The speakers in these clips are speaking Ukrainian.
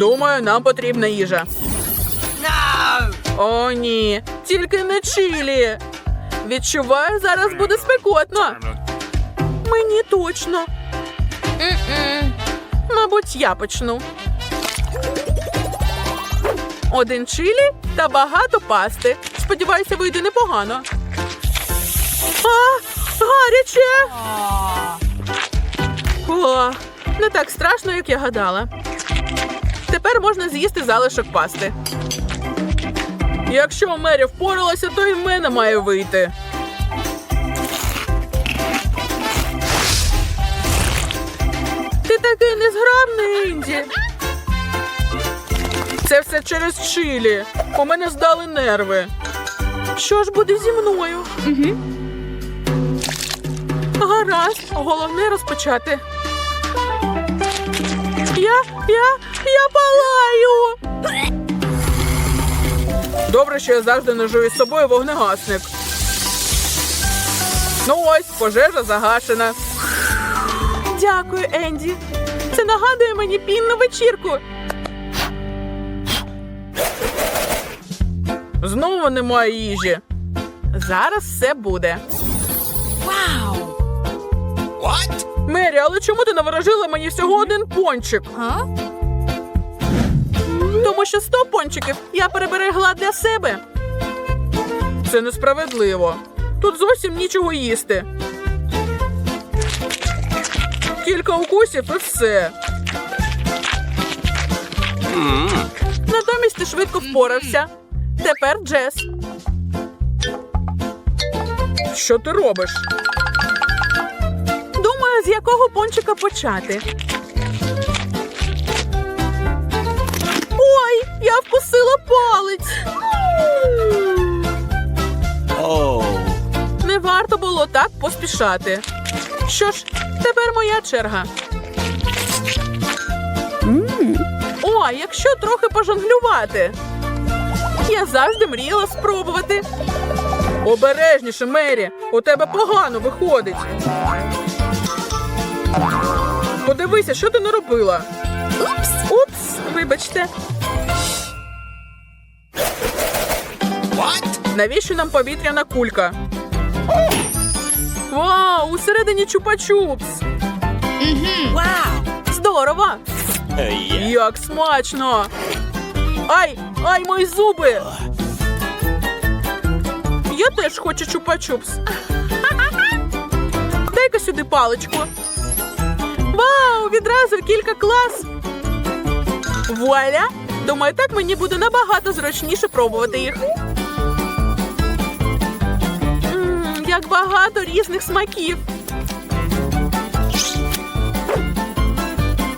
Думаю, нам потрібна їжа. О, ні, тільки не чилі. Відчуваю, зараз буде спекотно. Мені точно. Мабуть, я почну. Один чилі та багато пасти. Сподіваюся, вийде непогано. А, гаряче! О, не так страшно, як я гадала. Тепер можна з'їсти залишок пасти. Якщо Мері впоралася, то і в мене має вийти. Ти такий незграбний, Інді. Це все через чилі. У мене здали нерви. Що ж буде зі мною? Угу. Гаразд, головне розпочати. Я, я, я палаю. Добре, що я завжди ножу із собою вогнегасник. Ну ось, пожежа загашена. Дякую, Енді. Це нагадує мені пінну вечірку. Знову немає їжі. Зараз все буде. What? Мері, але чому ти наворожила мені всього один пончик? Тому що сто пончиків я переберегла для себе. Це несправедливо. Тут зовсім нічого їсти. Кілька укусів і все. Натомість ти швидко впорався. Тепер Джес. Що ти робиш? Думаю, з якого пончика почати. Я вкусила палець. Oh. Не варто було так поспішати. Що ж, тепер моя черга. О, а якщо трохи пожонглювати. Я завжди мріяла спробувати. Обережніше, Мері, у тебе погано виходить. Подивися, що ти наробила. Упс, упс, вибачте. Навіщо нам повітряна кулька? Вау, усередині чупа-чупс. Здорово! Uh. Як смачно! Ай, ай, мої зуби! Я теж хочу чупа-чупс. Дай-ка сюди паличку. Вау, відразу кілька клас. Вуаля! Думаю, так мені буде набагато зручніше пробувати їх. Як багато різних смаків.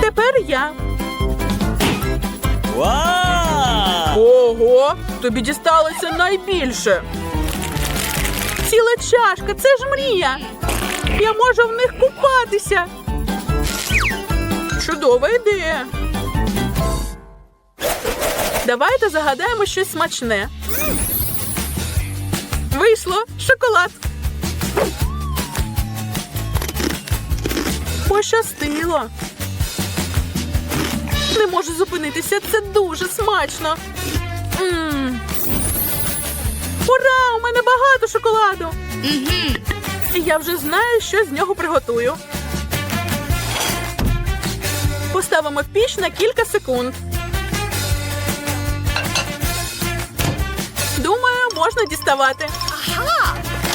Тепер я. Wow. Ого, тобі дісталося найбільше. Ціла чашка, це ж мрія. Я можу в них купатися. Чудова ідея. Давайте загадаємо щось смачне. Вийшло шоколад. Пощастило. Не можу зупинитися, це дуже смачно. М. Ура! У мене багато шоколаду. І Я вже знаю, що з нього приготую. Поставимо в піч на кілька секунд. Думаю, можна діставати.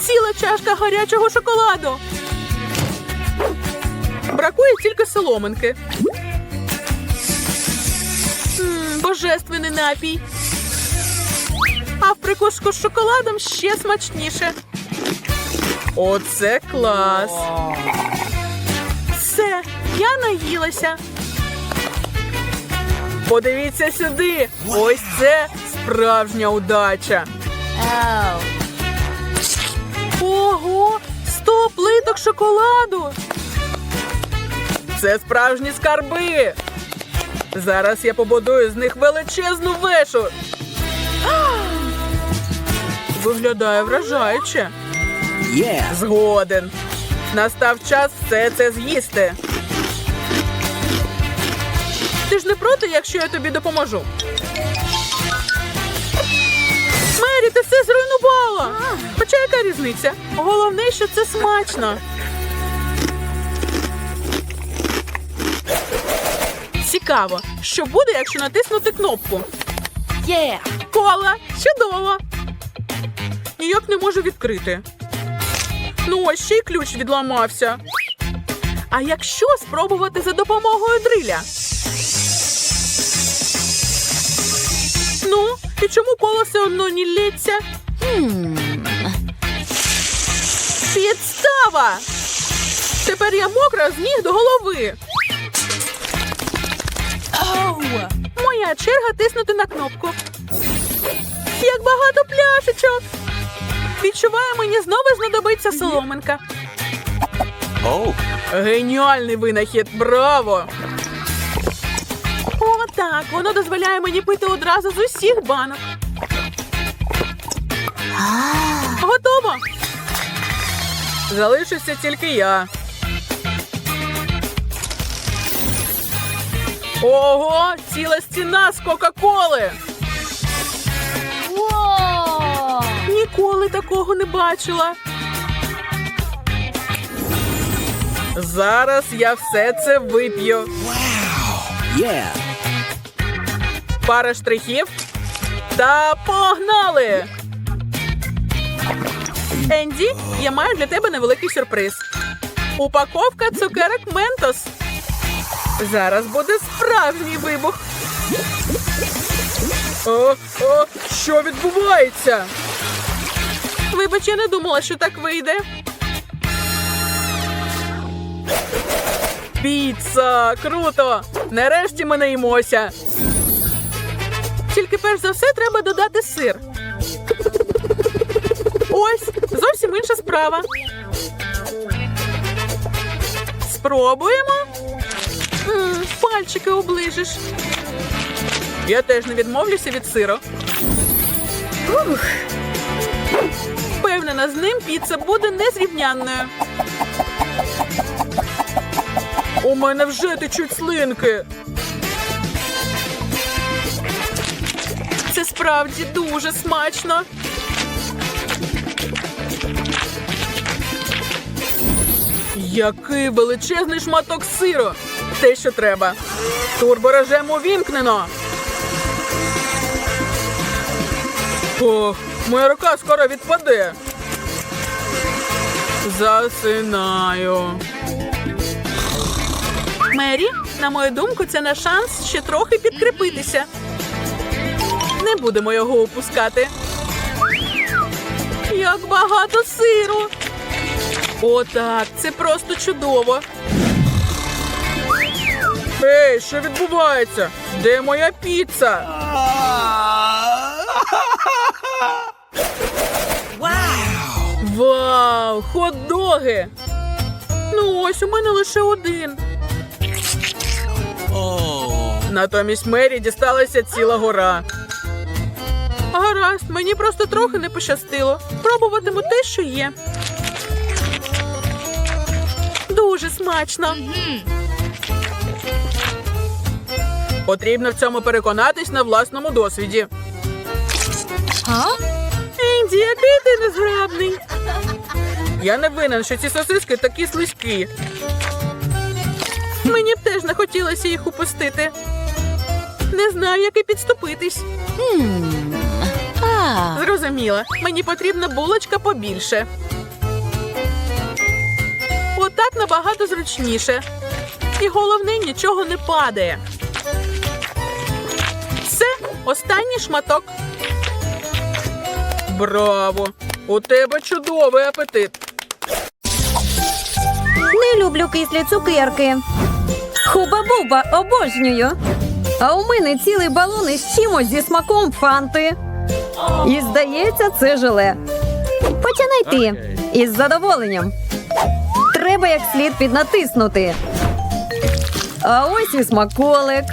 Ціла чашка гарячого шоколаду. Бракує тільки соломинки. М, божественний напій. А в прикуску з шоколадом ще смачніше. Оце клас. Все, я наїлася. Подивіться сюди. Ось це справжня удача. Ого, сто плиток шоколаду. Це справжні скарби. Зараз я побудую з них величезну вешу. Виглядає вражаюче. Yeah. Згоден. Настав час все це з'їсти. Ти ж не проти, якщо я тобі допоможу? Мері, ти все зруйнувала. Хоча яка різниця? Головне, що це смачно. Цікаво, що буде, якщо натиснути кнопку. Yeah. Кола, чудово. Ніяк не можу відкрити. Ну, ось ще й ключ відламався. А якщо спробувати за допомогою дриля? Ну, і чому коло все одно не лється? Підстава! Тепер я мокра з ніг до голови. Oh. Моя черга тиснути на кнопку. Як багато пляшечок. Відчуваю, мені знову знадобиться соломинка. Oh. Геніальний винахід, браво! О, так, воно дозволяє мені пити одразу з усіх банок. Готово. Залишився тільки я. Ого, ціла стіна з Кока-Коли. Whoa. Ніколи такого не бачила. Зараз я все це вип'ю. Yeah. Пара штрихів. Та погнали! Енді, я маю для тебе невеликий сюрприз. Упаковка цукерок Ментос. Зараз буде справжній вибух. О, о, що відбувається? Вибач, я не думала, що так вийде. Піца! Круто! Нарешті ми наїмося. Тільки перш за все треба додати сир. Ось, зовсім інша справа. Спробуємо. Пальчики оближеш. Я теж не відмовлюся від сиру. Ух. Впевнена, з ним піца буде незрівнянною. У мене вже течуть слинки. Це справді дуже смачно. Який величезний шматок сиру. Те, що треба. Турборежем увімкнено. Ох, моя рука скоро відпаде. Засинаю. Мері, на мою думку, це наш шанс ще трохи підкріпитися. Не будемо його упускати. Як багато сиру. О, так, це просто чудово. Ей, що відбувається? Де моя піца? Вау, хот-доги! Ну ось у мене лише один. Натомість Мері дісталася ціла гора. Гаразд, мені просто трохи не пощастило. Пробуватиму те, що є. Дуже смачно. Потрібно в цьому переконатись на власному досвіді. Huh? Енді, який ти незграбний. Я не винен, що ці сосиски такі слизькі. Мені б теж не хотілося їх упустити. Не знаю, як і підступитись. Зрозуміла, мені потрібна булочка побільше. Отак набагато зручніше. І головне, нічого не падає. Останній шматок. Браво! У тебе чудовий апетит. Не люблю кислі цукерки. Хуба-буба обожнюю. А у мене цілий балон із чимось зі смаком фанти. І здається, це желе. Починай ти. Із задоволенням. Треба як слід піднатиснути. А ось і смаколик.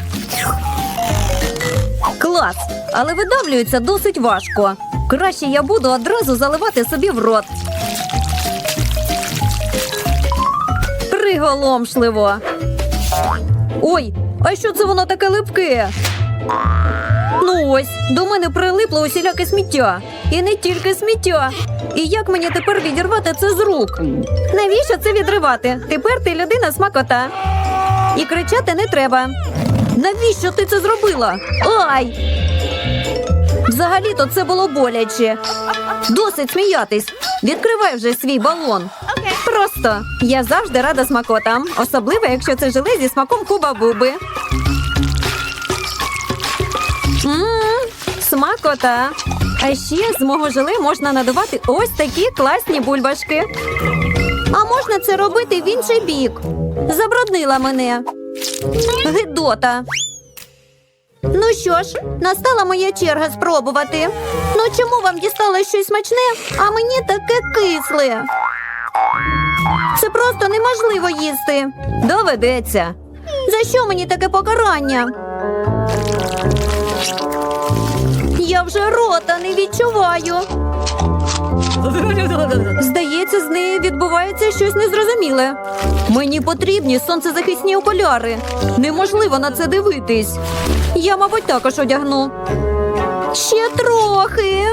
Клас! Але видавлюється досить важко. Краще я буду одразу заливати собі в рот. Приголомшливо. Ой, А що це воно таке липке? Ну ось, до мене прилипло усіляке сміття. І не тільки сміття. І як мені тепер відірвати це з рук? Навіщо це відривати? Тепер ти людина смакота. І кричати не треба. Навіщо ти це зробила? Ай! Взагалі-то це було боляче. Досить сміятись. Відкривай вже свій балон. Просто я завжди рада смакотам, особливо якщо це желе зі смаком хуба-буби. Мм, смакота. А ще з мого желе можна надавати ось такі класні бульбашки. А можна це робити в інший бік. Забруднила мене. Гидота. Ну що ж, настала моя черга спробувати. Ну чому вам дісталось щось смачне, а мені таке кисле? Це просто неможливо їсти. Доведеться. За що мені таке покарання? Я вже рота не відчуваю. Здається, з нею відбувається щось незрозуміле. Мені потрібні сонцезахисні окуляри. Неможливо на це дивитись. Я, мабуть, також одягну. Ще трохи.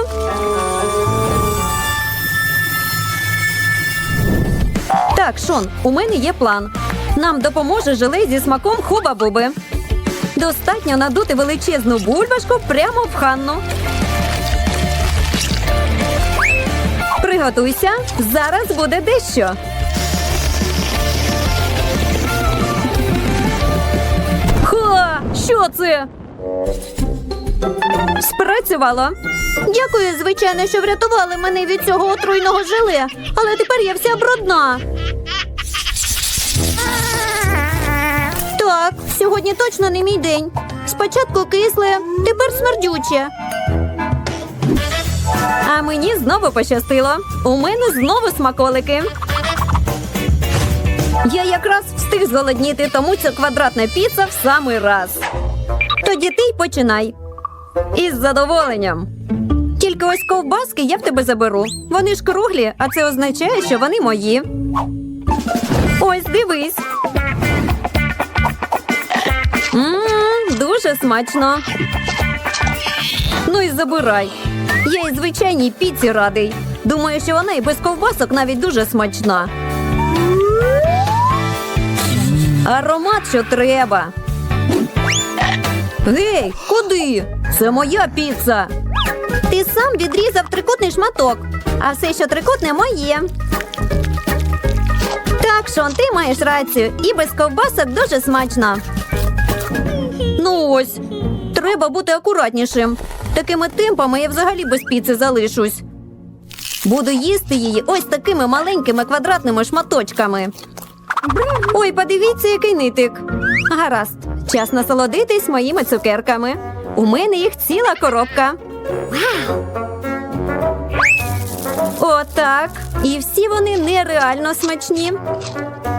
Так, Шон, у мене є план. Нам допоможе желе зі смаком хуба-буби. Достатньо надути величезну бульбашку прямо в ханну. Приготуйся, зараз буде дещо. Ха! Що це? Спрацювало. Дякую, звичайно, що врятували мене від цього отруйного желе, але тепер я вся брудна. Сьогодні точно не мій день. Спочатку кисле, тепер смердюче. А мені знову пощастило. У мене знову смаколики. Я якраз встиг зголодніти, тому ця квадратна піца в самий раз. Тоді ти й починай. Із задоволенням. Тільки ось ковбаски я в тебе заберу. Вони ж круглі, а це означає, що вони мої. Ось дивись. Смачно. Ну і забирай. Я і звичайній піці радий. Думаю, що вона і без ковбасок навіть дуже смачна. Аромат, що треба. Гей, куди? Це моя піца. Ти сам відрізав трикутний шматок, а все, що трикутне, моє. Так, Шон, ти маєш рацію, і без ковбасок дуже смачно. Ну ось, треба бути акуратнішим. Такими темпами я взагалі без піци залишусь. Буду їсти її ось такими маленькими квадратними шматочками. Ой, подивіться, який нитик. Гаразд, час насолодитись моїми цукерками. У мене їх ціла коробка. Отак. І всі вони нереально смачні.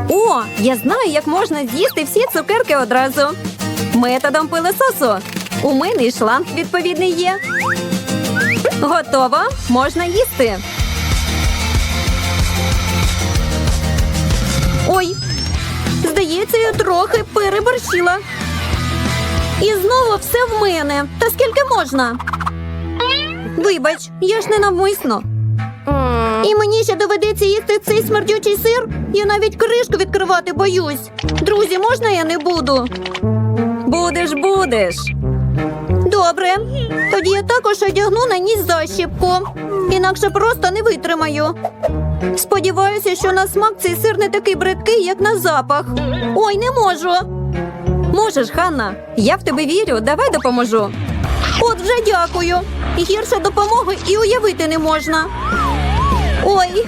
О, я знаю, як можна з'їсти всі цукерки одразу. Методом пилососу. У мене і шланг відповідний є. Готово. Можна їсти. Ой, здається, я трохи переборщила. І знову все в мене. Та скільки можна? Вибач, я ж не навмисно. І мені ще доведеться їсти цей смердючий сир. Я навіть кришку відкривати боюсь. Друзі, можна я не буду? Будеш, будеш. Добре. Тоді я також одягну на ніс защіпку. Інакше просто не витримаю. Сподіваюся, що на смак цей сир не такий бридкий, як на запах. Ой, не можу. Можеш, Ханна. Я в тебе вірю. Давай допоможу. От вже дякую. Гірше допомоги і уявити не можна. Ой.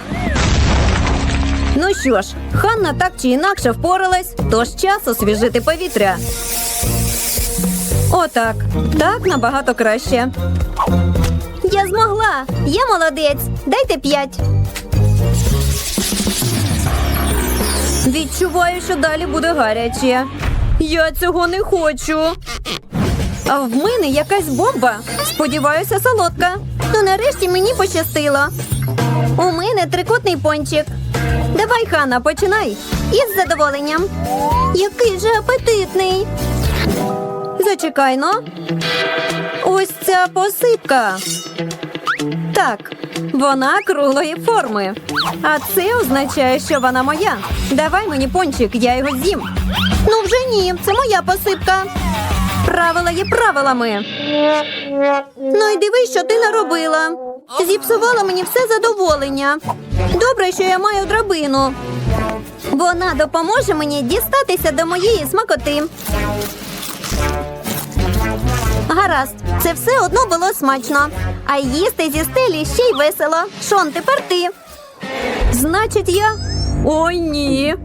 Ну що ж, Ханна так чи інакше впоралась, тож час освіжити повітря. Отак. Так набагато краще. Я змогла. Я молодець. Дайте п'ять. Відчуваю, що далі буде гаряче. Я цього не хочу. А в мене якась бомба. Сподіваюся, солодка. Ну нарешті мені пощастило. У мене трикутний пончик. Давай, Хана, починай. Із задоволенням. Який же апетитний. Зачекай, ну. Ось ця посипка. Так, вона круглої форми. А це означає, що вона моя. Давай мені пончик, я його з'їм. Ну вже ні, це моя посипка. Правила є правилами. Ну і дивись, що ти наробила. Зіпсувала мені все задоволення. Добре, що я маю драбину. Вона допоможе мені дістатися до моєї смакоти. Гаразд, це все одно було смачно. А їсти зі стелі ще й весело. Шон, тепер ти. Значить, я. Ой, ні.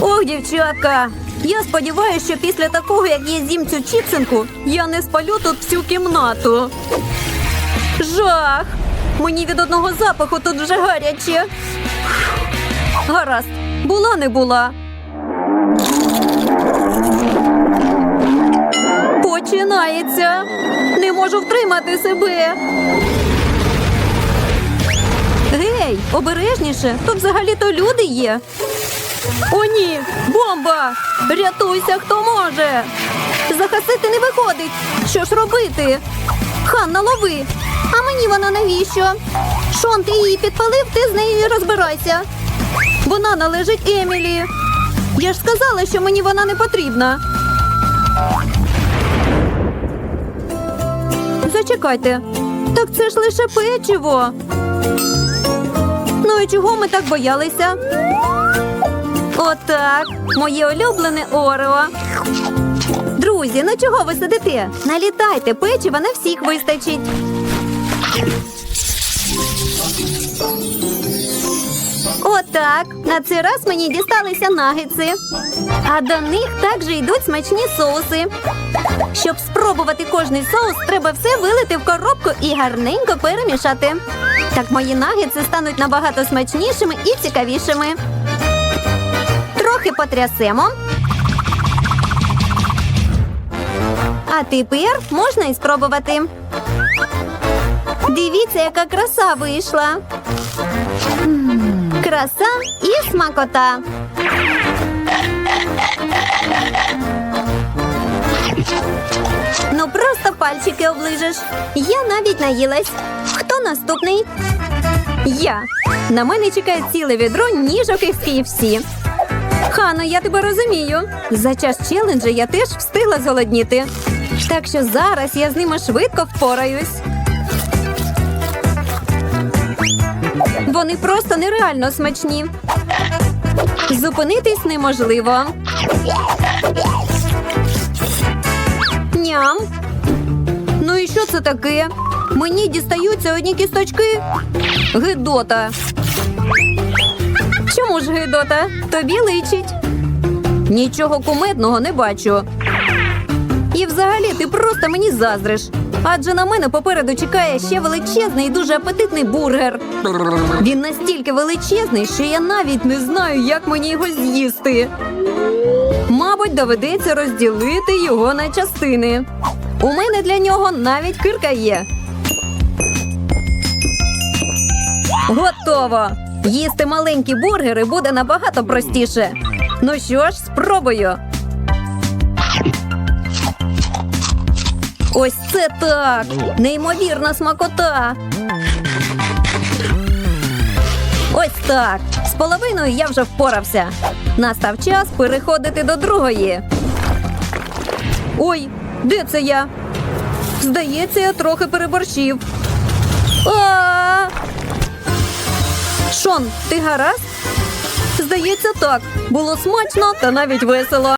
Ох, дівчатка. Я сподіваюся, що після такого, як я з'їм цю чіпсинку, я не спалю тут всю кімнату. Жах! Мені від одного запаху тут вже гаряче. Гаразд, була не була. Починається. Не можу втримати себе. Гей, обережніше, тут взагалі-то люди є. О, ні, бомба! Рятуйся, хто може. Захисити не виходить. Що ж робити? Ханна, лови. А мені вона навіщо? Шон, ти її підпалив, ти з нею розбирайся. Вона належить Емілі. Я ж сказала, що мені вона не потрібна. Зачекайте. Так це ж лише печиво. Ну і чого ми так боялися? Отак, моє улюблене Орео. Друзі, ну чого ви сидите? Налітайте, печива на всіх вистачить. Отак. На цей раз мені дісталися нагетси. А до них також йдуть смачні соуси. Щоб спробувати кожний соус, треба все вилити в коробку і гарненько перемішати. Так мої нагетси стануть набагато смачнішими і цікавішими. Трохи потрясемо. А тепер можна і спробувати. Дивіться, яка краса вийшла. Краса і смакота. Ну просто пальчики оближеш. Я навіть наїлась. Хто наступний? Я. На мене чекає ціле відро ніжок із KFC. Хано, я тебе розумію. За час челенджа я теж встигла зголодніти. Так що зараз я з ними швидко впораюсь. Вони просто нереально смачні. Зупинитись неможливо. Ням. Ну і що це таке? Мені дістаються одні кісточки. Гидота. Чому ж гидота? Тобі личить. Нічого кумедного не бачу. І взагалі ти просто мені заздриш. Адже на мене попереду чекає ще величезний і дуже апетитний бургер. Він настільки величезний, що я навіть не знаю, як мені його з'їсти. Мабуть, доведеться розділити його на частини. У мене для нього навіть кирка є. Готово! Їсти маленькі бургери буде набагато простіше. Ну що ж, спробую. Ось це так! Неймовірна смакота. Ось так. З половиною я вже впорався. Настав час переходити до другої. Ой, де це я? Здається, я трохи переборщив. А! Шон, ти гаразд? Здається, так. Було смачно та навіть весело.